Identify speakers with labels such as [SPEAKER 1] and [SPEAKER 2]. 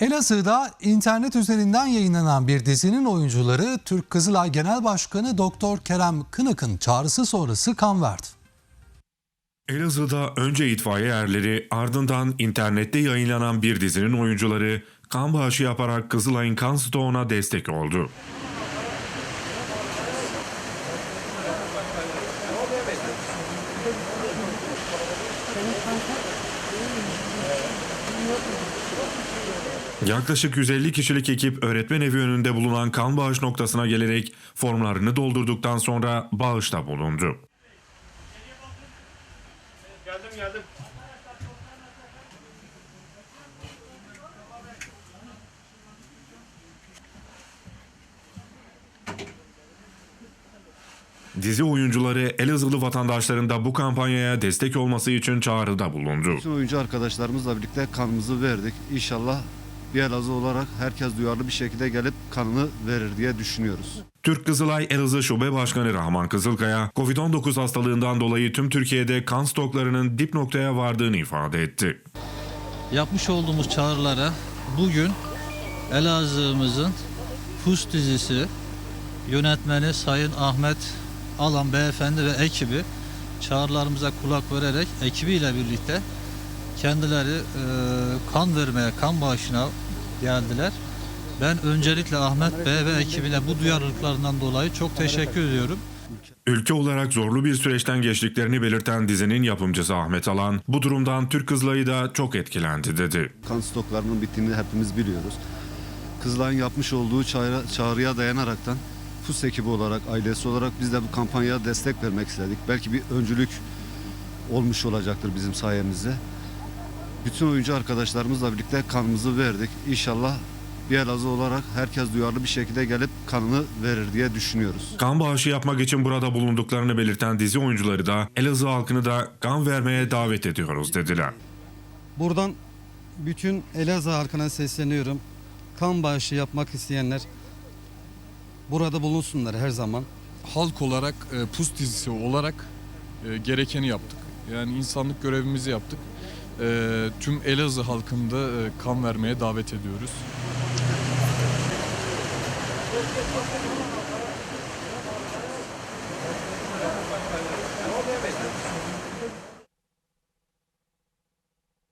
[SPEAKER 1] Elazığ'da internet üzerinden yayınlanan bir dizinin oyuncuları Türk Kızılay Genel Başkanı Doktor Kerem Kınık'ın çağrısı sonrası kan verdi.
[SPEAKER 2] Elazığ'da önce itfaiye erleri ardından internette yayınlanan bir dizinin oyuncuları kan bağışı yaparak Kızılay'ın kan stoğuna destek oldu. Yaklaşık 150 kişilik ekip öğretmen evi önünde bulunan kan bağış noktasına gelerek formlarını doldurduktan sonra bağışta bulundu.
[SPEAKER 3] Geldim geldim.
[SPEAKER 2] Dizi oyuncuları Elazığlı vatandaşların da bu kampanyaya destek olması için çağrıda bulundu.
[SPEAKER 4] Bütün oyuncu arkadaşlarımızla birlikte kanımızı verdik. İnşallah bir Elazığ olarak herkes duyarlı bir şekilde gelip kanını verir diye düşünüyoruz.
[SPEAKER 2] Türk Kızılay Elazığ Şube Başkanı Rahman Kızılkaya, Covid-19 hastalığından dolayı tüm Türkiye'de kan stoklarının dip noktaya vardığını ifade etti.
[SPEAKER 5] yapmış olduğumuz çağrılara bugün Elazığ'ımızın Pus dizisi yönetmeni Sayın Ahmet Alan beyefendi ve ekibi çağrılarımıza kulak vererek ekibiyle birlikte kendileri e, kan vermeye, kan bağışına geldiler. Ben öncelikle Ahmet Bey ve ekibine bu duyarlılıklarından dolayı çok teşekkür ediyorum.
[SPEAKER 2] Ülke olarak zorlu bir süreçten geçtiklerini belirten dizinin yapımcısı Ahmet Alan, bu durumdan Türk Kızılay'ı da çok etkilendi dedi.
[SPEAKER 4] Kan stoklarının bittiğini hepimiz biliyoruz. Kızılay'ın yapmış olduğu çağrı, çağrıya dayanaraktan FUS ekibi olarak, ailesi olarak biz de bu kampanyaya destek vermek istedik. Belki bir öncülük olmuş olacaktır bizim sayemizde. Bütün oyuncu arkadaşlarımızla birlikte kanımızı verdik. İnşallah bir Elazığ olarak herkes duyarlı bir şekilde gelip kanını verir diye düşünüyoruz.
[SPEAKER 2] Kan bağışı yapmak için burada bulunduklarını belirten dizi oyuncuları da Elazığ halkını da kan vermeye davet ediyoruz dediler.
[SPEAKER 6] Buradan bütün Elazığ halkına sesleniyorum. Kan bağışı yapmak isteyenler burada bulunsunlar her zaman.
[SPEAKER 7] halk olarak e, PUS dizisi olarak e, gerekeni yaptık. Yani insanlık görevimizi yaptık. E, tüm Elazığ halkını da e, kan vermeye davet ediyoruz.